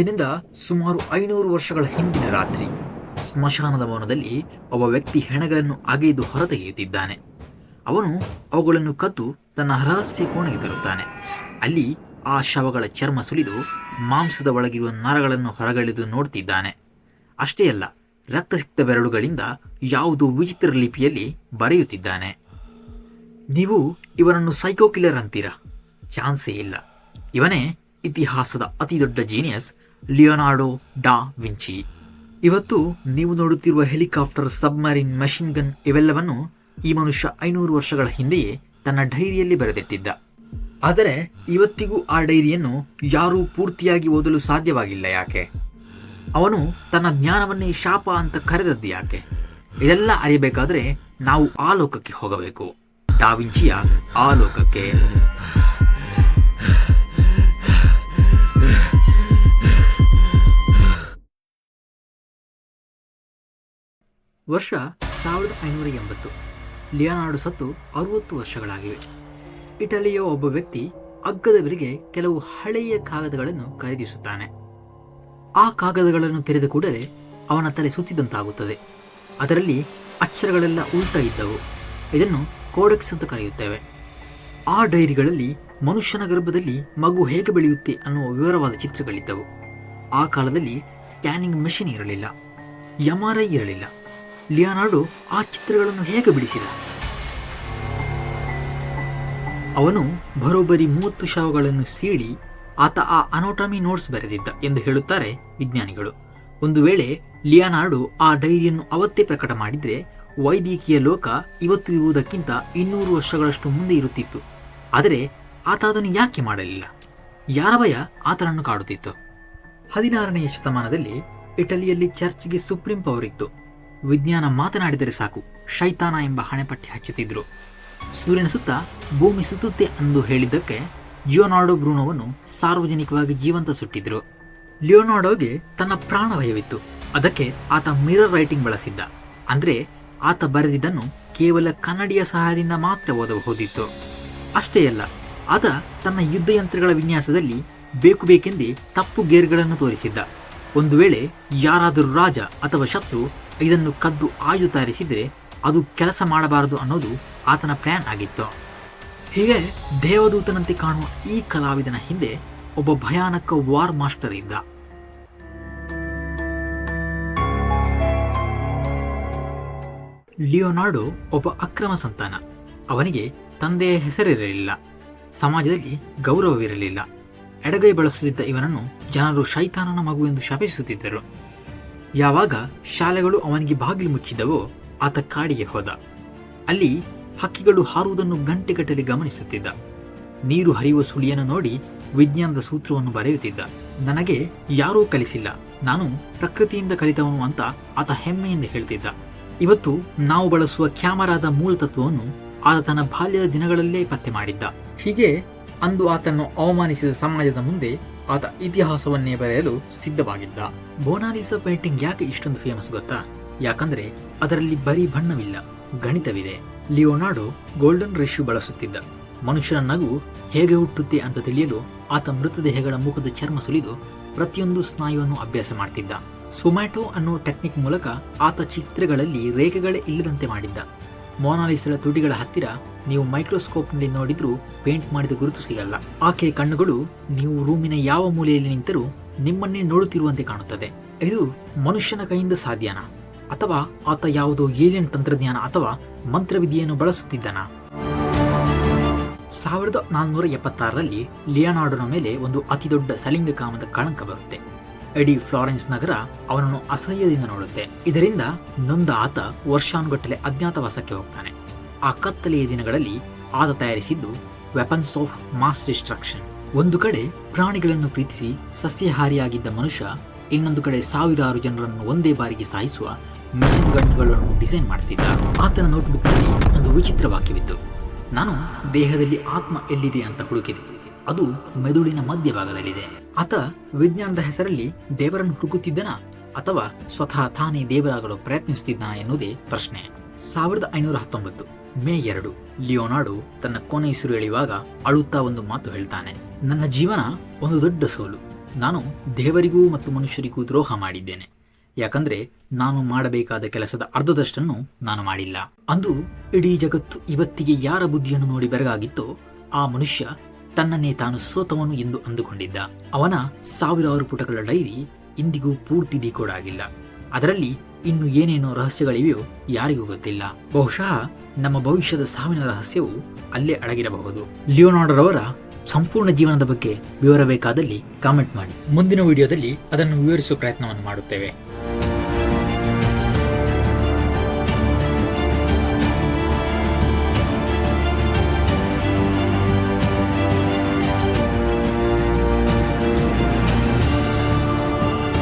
ಇಂದಿನಿಂದ ಸುಮಾರು ಐನೂರು ವರ್ಷಗಳ ಹಿಂದಿನ ರಾತ್ರಿ, ಸ್ಮಶಾನದ ಭವನದಲ್ಲಿ ಒಬ್ಬ ವ್ಯಕ್ತಿ ಹೆಣಗಳನ್ನು ಅಗೆದು ಹೊರತೆಗೆಯುತ್ತಿದ್ದಾನೆ ಅವನು ಅವುಗಳನ್ನು ಕದ್ದು ತನ್ನ ರಹಸ್ಯ ಕೋಣೆಗೆ ತರುತ್ತಾನೆ. ಅಲ್ಲಿ ಆ ಶವಗಳ ಚರ್ಮ ಸುಲಿದು ಮಾಂಸದ ಒಳಗಿರುವ ನರಗಳನ್ನು ಹೊರಗಳೆದು ನೋಡುತ್ತಿದ್ದಾನೆ. ಅಷ್ಟೇ ಅಲ್ಲ, ರಕ್ತಸಿಕ್ತ ಬೆರಳುಗಳಿಂದ ಯಾವುದೋ ವಿಚಿತ್ರ ಲಿಪಿಯಲ್ಲಿ ಬರೆಯುತ್ತಿದ್ದಾನೆ. ನೀವು ಇವನನ್ನು ಸೈಕೋ ಕಿಲ್ಲರ್ ಅಂತೀರಾ? ಚಾನ್ಸೇ ಇಲ್ಲ. ಇವನೇ ಇತಿಹಾಸದ ಅತಿದೊಡ್ಡ ಜೀನಿಯಸ್ ಲಿಯೋನಾರ್ಡೋ ಡಾ ವಿಂಚಿ. ಇವತ್ತು ನೀವು ನೋಡುತ್ತಿರುವ ಹೆಲಿಕಾಪ್ಟರ್ ಸಬ್ಮರೀನ್ ಮಷಿನ್ ಗನ್ ಇವೆಲ್ಲವನ್ನು ಈ ಮನುಷ್ಯ ಐನೂರು ವರ್ಷಗಳ ಹಿಂದೆಯೇ ತನ್ನ ಡೈರಿಯಲ್ಲಿ ಬರೆದಿಟ್ಟಿದ್ದ. ಆದರೆ ಇವತ್ತಿಗೂ ಆ ಡೈರಿಯನ್ನು ಯಾರೂ ಪೂರ್ತಿಯಾಗಿ ಓದಲು ಸಾಧ್ಯವಾಗಿಲ್ಲ ಯಾಕೆ? ಅವನು ತನ್ನ ಜ್ಞಾನವನ್ನೇ ಶಾಪ ಅಂತ ಕರೆದದ್ದು ಯಾಕೆ? ಇದೆಲ್ಲ ಅರಿಯಬೇಕಾದ್ರೆ ನಾವು ಆ ಲೋಕಕ್ಕೆ ಹೋಗಬೇಕು. ಡಾವಿಂಚಿಯ ಆ ಲೋಕಕ್ಕೆ. ವರ್ಷ ಸಾವಿರದ ಐನೂರ ಎಂಬತ್ತು. ಲಿಯೋನಾರ್ಡೋ ಸತ್ತು ಅರುವತ್ತು ವರ್ಷಗಳಾಗಿವೆ. ಇಟಲಿಯ ಒಬ್ಬ ವ್ಯಕ್ತಿ ಅಗ್ಗದ ಬೆಲೆಗೆ ಕೆಲವು ಹಳೆಯ ಕಾಗದಗಳನ್ನು ಖರೀದಿಸುತ್ತಾನೆ. ಆ ಕಾಗದಗಳನ್ನು ತೆರೆದ ಕೂಡಲೇ ಅವನ ತಲೆ ಸುತ್ತಿದಂತಾಗುತ್ತದೆ. ಅದರಲ್ಲಿ ಅಕ್ಷರಗಳೆಲ್ಲ ಉಲ್ಟಾ ಇದ್ದವು. ಇದನ್ನು ಕೋಡೆಕ್ಸ್ ಅಂತ ಕರೆಯುತ್ತೇವೆ. ಆ ಡೈರಿಗಳಲ್ಲಿ ಮನುಷ್ಯನ ಗರ್ಭದಲ್ಲಿ ಮಗು ಹೇಗೆ ಬೆಳೆಯುತ್ತೆ ಅನ್ನುವ ವಿವರವಾದ ಚಿತ್ರಗಳಿದ್ದವು. ಆ ಕಾಲದಲ್ಲಿ ಸ್ಕ್ಯಾನಿಂಗ್ ಮೆಷಿನ್ ಇರಲಿಲ್ಲ. ಎಂ ಆರ್ ಐ ಇರಲಿಲ್ಲ. ಲಿಯಾನಾರ್ಡೋ ಆ ಚಿತ್ರಗಳನ್ನು ಹೇಗೆ ಬಿಡಿಸಿದ? ಅವನು ಬರೋಬ್ಬರಿ ಮೂವತ್ತು ಶವಗಳನ್ನು ಸೀಳಿ ಆತ ಆ ಅನೋಟಮಿ ನೋಟ್ಸ್ ಬರೆದಿದ್ದ ಎಂದು ಹೇಳುತ್ತಾರೆ ವಿಜ್ಞಾನಿಗಳು. ಒಂದು ವೇಳೆ ಲಿಯಾನಾರ್ಡೋ ಆ ಡೈರಿಯನ್ನು ಅವತ್ತೇ ಪ್ರಕಟ ಮಾಡಿದ್ರೆ ವೈದ್ಯಕೀಯ ಲೋಕ ಇವತ್ತು ಇರುವುದಕ್ಕಿಂತ ಇನ್ನೂರು ವರ್ಷಗಳಷ್ಟು ಮುಂದೆ ಇರುತ್ತಿತ್ತು. ಆದರೆ ಆತ ಅದನ್ನು ಯಾಕೆ ಮಾಡಲಿಲ್ಲ? ಯಾರ ಭಯ ಆತನನ್ನು ಕಾಡುತ್ತಿತ್ತು? ಹದಿನಾರನೆಯ ಶತಮಾನದಲ್ಲಿ ಇಟಲಿಯಲ್ಲಿ ಚರ್ಚ್ಗೆ ಸುಪ್ರೀಂ ಪವರ್ ಇತ್ತು. ವಿಜ್ಞಾನ ಮಾತನಾಡಿದರೆ ಸಾಕು. ಶೈತಾನ ಎಂಬ ಹಣೆಪಟ್ಟಿ ಹಚ್ಚುತ್ತಿದ್ದರು ಸೂರ್ಯನ ಸುತ್ತ ಭೂಮಿ ಸುತ್ತುತ್ತೆ ಎಂದು ಹೇಳಿದ್ದಕ್ಕೆ ಜಿಯೋನಾರ್ಡೋ ಬ್ರೂನೋವನ್ನು ಸಾರ್ವಜನಿಕವಾಗಿ ಜೀವಂತ ಸುಟ್ಟಿದ್ರು. ಲಿಯೋನಾರ್ಡೋಗೆ ತನ್ನ ಪ್ರಾಣ ಭಯವಿತ್ತು ಅದಕ್ಕೆ ಆತ ಮಿರರ್ ರೈಟಿಂಗ್ ಬಳಸಿದ್ದ. ಅಂದ್ರೆ ಆತ ಬರೆದಿದ್ದನ್ನು ಕೇವಲ ಕನ್ನಡಿಯ ಸಹಾಯದಿಂದ ಮಾತ್ರ ಓದಬಹುದಿತ್ತು ಅಷ್ಟೇ ಅಲ್ಲ, ಆತ ತನ್ನ ಯುದ್ಧಯಂತ್ರಗಳ ವಿನ್ಯಾಸದಲ್ಲಿ ಬೇಕು ಬೇಕೆಂದೇ ತಪ್ಪು ಗೇರ್ಗಳನ್ನು ತೋರಿಸಿದ್ದ. ಒಂದು ವೇಳೆ ಯಾರಾದರೂ ರಾಜ ಅಥವಾ ಶತ್ರು ಇದನ್ನು ಕದ್ದು ಆಯು ತಯಾರಿಸಿದರೆ ಅದು ಕೆಲಸ ಮಾಡಬಾರದು ಅನ್ನೋದು ಆತನ ಪ್ಲಾನ್ ಆಗಿತ್ತು. ಹೀಗೆ ದೇವದೂತನಂತೆ ಕಾಣುವ ಈ ಕಲಾವಿದನ ಹಿಂದೆ ಒಬ್ಬ ಭಯಾನಕ ವಾರ್ ಮಾಸ್ಟರ್ ಇದ್ದ. ಲಿಯೋನಾರ್ಡೋ ಒಬ್ಬ ಅಕ್ರಮ ಸಂತಾನ. ಅವನಿಗೆ ತಂದೆಯ ಹೆಸರಿರಲಿಲ್ಲ. ಸಮಾಜದಲ್ಲಿ ಗೌರವವಿರಲಿಲ್ಲ. ಎಡಗೈ ಬಳಸುತ್ತಿದ್ದ ಇವನನ್ನು ಜನರು ಶೈತಾನನ ಮಗು ಎಂದು ಶಪಿಸುತ್ತಿದ್ದರು. ಯಾವಾಗ ಶಾಲೆಗಳು ಅವನಿಗೆ ಬಾಗಿಲು ಮುಚ್ಚಿದವೋ ಆತ ಕಾಡಿಗೆ ಹೋದ. ಅಲ್ಲಿ ಹಕ್ಕಿಗಳು ಹಾರುವುದನ್ನು ಗಂಟೆಗಟ್ಟಲೆ ಗಮನಿಸುತ್ತಿದ್ದ. ನೀರು ಹರಿಯುವ ಸುಳಿಯನ್ನು ನೋಡಿ ವಿಜ್ಞಾನದ ಸೂತ್ರವನ್ನು ಬರೆಯುತ್ತಿದ್ದ. ನನಗೆ ಯಾರೂ ಕಲಿಸಿಲ್ಲ. ನಾನು ಪ್ರಕೃತಿಯಿಂದ ಕಲಿತವನು ಅಂತ ಆತ ಹೆಮ್ಮೆಯಿಂದ ಹೇಳ್ತಿದ್ದ. ಇವತ್ತು ನಾವು ಬಳಸುವ ಕ್ಯಾಮರಾದ ಮೂಲ ತತ್ವವನ್ನು ಆತ ತನ್ನ ಬಾಲ್ಯದ ದಿನಗಳಲ್ಲೇ ಪತ್ತೆ ಮಾಡಿದ್ದ. ಹೀಗೆ ಅಂದು ಆತನ್ನು ಅವಮಾನಿಸಿದ ಸಮಾಜದ ಮುಂದೆ ಆತ ಇತಿಹಾಸವನ್ನೇ ಬರೆಯಲು ಸಿದ್ಧವಾಗಿದ್ದ. ಬೋನಾಲಿಸಾ ಪೇಂಟಿಂಗ್ ಯಾಕೆ ಇಷ್ಟೊಂದು ಫೇಮಸ್ ಗೊತ್ತಾ? ಯಾಕಂದ್ರೆ ಅದರಲ್ಲಿ ಬರೀ ಬಣ್ಣವಿಲ್ಲ, ಗಣಿತವಿದೆ. ಲಿಯೋನಾರ್ಡೋ ಗೋಲ್ಡನ್ ರೇಷ್ಯೂ ಬಳಸುತ್ತಿದ್ದ. ಮನುಷ್ಯನ ನಗು ಹೇಗೆ ಹುಟ್ಟುತ್ತೆ ಅಂತ ತಿಳಿಯಲು ಆತ ಮೃತದೇಹಗಳ ಮುಖದ ಚರ್ಮ ಸುಲಿದು ಪ್ರತಿಯೊಂದು ಸ್ನಾಯುವನ್ನು ಅಭ್ಯಾಸ ಮಾಡ್ತಿದ್ದ. ಸೊಮ್ಯಾಟೊ ಅನ್ನೋ ಟೆಕ್ನಿಕ್ ಮೂಲಕ ಆತ ಚಿತ್ರಗಳಲ್ಲಿ ರೇಖೆಗಳೇ ಇಲ್ಲದಂತೆ ಮಾಡಿದ್ದ. ಮೋನಾಲಿಸಳ ತುಟಿಗಳ ಹತ್ತಿರ ನೀವು ಮೈಕ್ರೋಸ್ಕೋಪ್ನಲ್ಲಿ ನೋಡಿದ್ರೂ ಪೇಂಟ್ ಮಾಡಿದ ಗುರುತು ಸಿಗಲ್ಲ. ಆಕೆಯ ಕಣ್ಣುಗಳು ನೀವು ರೂಮಿನ ಯಾವ ಮೂಲೆಯಲ್ಲಿ ನಿಂತರೂ ನಿಮ್ಮನ್ನೇ ನೋಡುತ್ತಿರುವಂತೆ ಕಾಣುತ್ತದೆ. ಇದು ಮನುಷ್ಯನ ಕೈಯಿಂದ ಸಾಧ್ಯನಾ? ಅಥವಾ ಆತ ಯಾವುದೋ ಏಲಿಯನ್ ತಂತ್ರಜ್ಞಾನ ಅಥವಾ ಮಂತ್ರವಿದ್ಯೆಯನ್ನು ಬಳಸುತ್ತಿದ್ದನಾ? ಸಾವಿರದ ನಾನ್ನೂರ ಎಪ್ಪತ್ತಾರರಲ್ಲಿ ಲಿಯೋನಾರ್ಡೋನ ಮೇಲೆ ಒಂದು ಅತಿದೊಡ್ಡ ಸಲಿಂಗಕಾಮದ ಕಳಂಕ ಬರುತ್ತೆ. ಇಡೀ ಫ್ಲಾರೆನ್ಸ್ ನಗರ ಅವನನ್ನು ಅಸಹ್ಯದಿಂದ ನೋಡುತ್ತೆ. ಇದರಿಂದ ನೊಂದ ಆತ ವರ್ಷಾನುಗಟ್ಟಲೆ ಅಜ್ಞಾತವಾಸಕ್ಕೆ ಹೋಗ್ತಾನೆ. ಆ ಕತ್ತಲೆಯ ದಿನಗಳಲ್ಲಿ ಆತ ತಯಾರಿಸಿದ್ದು ವೆಪನ್ಸ್ ಆಫ್ ಮಾಸ್ ಡಿಸ್ಟ್ರಕ್ಷನ್ ಒಂದು ಕಡೆ ಪ್ರಾಣಿಗಳನ್ನು ಪ್ರೀತಿಸಿ ಸಸ್ಯಹಾರಿಯಾಗಿದ್ದ ಮನುಷ್ಯ, ಇನ್ನೊಂದು ಕಡೆ ಸಾವಿರಾರು ಜನರನ್ನು ಒಂದೇ ಬಾರಿಗೆ ಸಾಯಿಸುವ ಮಿಷನ್ ಗನ್ಗಳನ್ನು ಡಿಸೈನ್ ಮಾಡ್ತಿದ್ದ. ಆತನ ನೋಟ್ಬುಕ್ನಲ್ಲಿ ಒಂದು ವಿಚಿತ್ರ ವಾಕ್ಯವಿತ್ತು ನಾನು ದೇಹದಲ್ಲಿ ಆತ್ಮ ಎಲ್ಲಿದೆ ಅಂತ ಹುಡುಕಿದೆ. ಅದು ಮೆದುಳಿನ ಮಧ್ಯಭಾಗದಲ್ಲಿದೆ. ಆತ ವಿಜ್ಞಾನದ ಹೆಸರಲ್ಲಿ ದೇವರನ್ನು ಹುಡುಕುತ್ತಿದ್ದನಾ ಅಥವಾ ಸ್ವತಃ ತಾನೇ ದೇವರಾಗಲು ಪ್ರಯತ್ನಿಸುತ್ತಿದ್ದ ಎನ್ನುವುದೇ ಪ್ರಶ್ನೆ. ಸಾವಿರದ ಐನೂರ ಹತ್ತೊಂಬತ್ತು, ಮೇ ಎರಡು, ಲಿಯೋನಾರ್ಡೋ ತನ್ನ ಕೊನೆಯುಸಿರು ಎಳೆಯುವಾಗ ಅಳುತ್ತಾ ಒಂದು ಮಾತು ಹೇಳ್ತಾನೆ. ನನ್ನ ಜೀವನ ಒಂದು ದೊಡ್ಡ ಸೋಲು. ನಾನು ದೇವರಿಗೂ ಮತ್ತು ಮನುಷ್ಯರಿಗೂ ದ್ರೋಹ ಮಾಡಿದ್ದೇನೆ. ಯಾಕಂದ್ರೆ ನಾನು ಮಾಡಬೇಕಾದ ಕೆಲಸದ ಅರ್ಧದಷ್ಟನ್ನು ನಾನು ಮಾಡಿಲ್ಲ. ಅಂದು ಇಡೀ ಜಗತ್ತು ಇವತ್ತಿಗೆ ಯಾರ ಬುದ್ಧಿಯನ್ನು ನೋಡಿ ಬೆರಗಾಗಿತ್ತೋ ಆ ಮನುಷ್ಯ ತನ್ನನ್ನೇ ತಾನು ಸೋತವನು ಎಂದು ಅಂದುಕೊಂಡಿದ್ದ. ಅವನ ಸಾವಿರಾರು ಪುಟಗಳ ಡೈರಿ ಇಂದಿಗೂ ಪೂರ್ತಿ ಡಿಕೋಡ್ ಆಗಿಲ್ಲ. ಅದರಲ್ಲಿ ಇನ್ನು ಏನೇನೋ ರಹಸ್ಯಗಳಿವೆಯೋ ಯಾರಿಗೂ ಗೊತ್ತಿಲ್ಲ. ಬಹುಶಃ ನಮ್ಮ ಭವಿಷ್ಯದ ಸಾವಿನ ರಹಸ್ಯವು ಅಲ್ಲೇ ಅಡಗಿರಬಹುದು. ಲಿಯೋನಾರ್ಡರವರ ಸಂಪೂರ್ಣ ಜೀವನದ ಬಗ್ಗೆ ವಿವರ ಬೇಕಾದಲ್ಲಿ ಕಾಮೆಂಟ್ ಮಾಡಿ. ಮುಂದಿನ ವಿಡಿಯೋದಲ್ಲಿ ಅದನ್ನು ವಿವರಿಸುವ ಪ್ರಯತ್ನವನ್ನು ಮಾಡುತ್ತೇವೆ.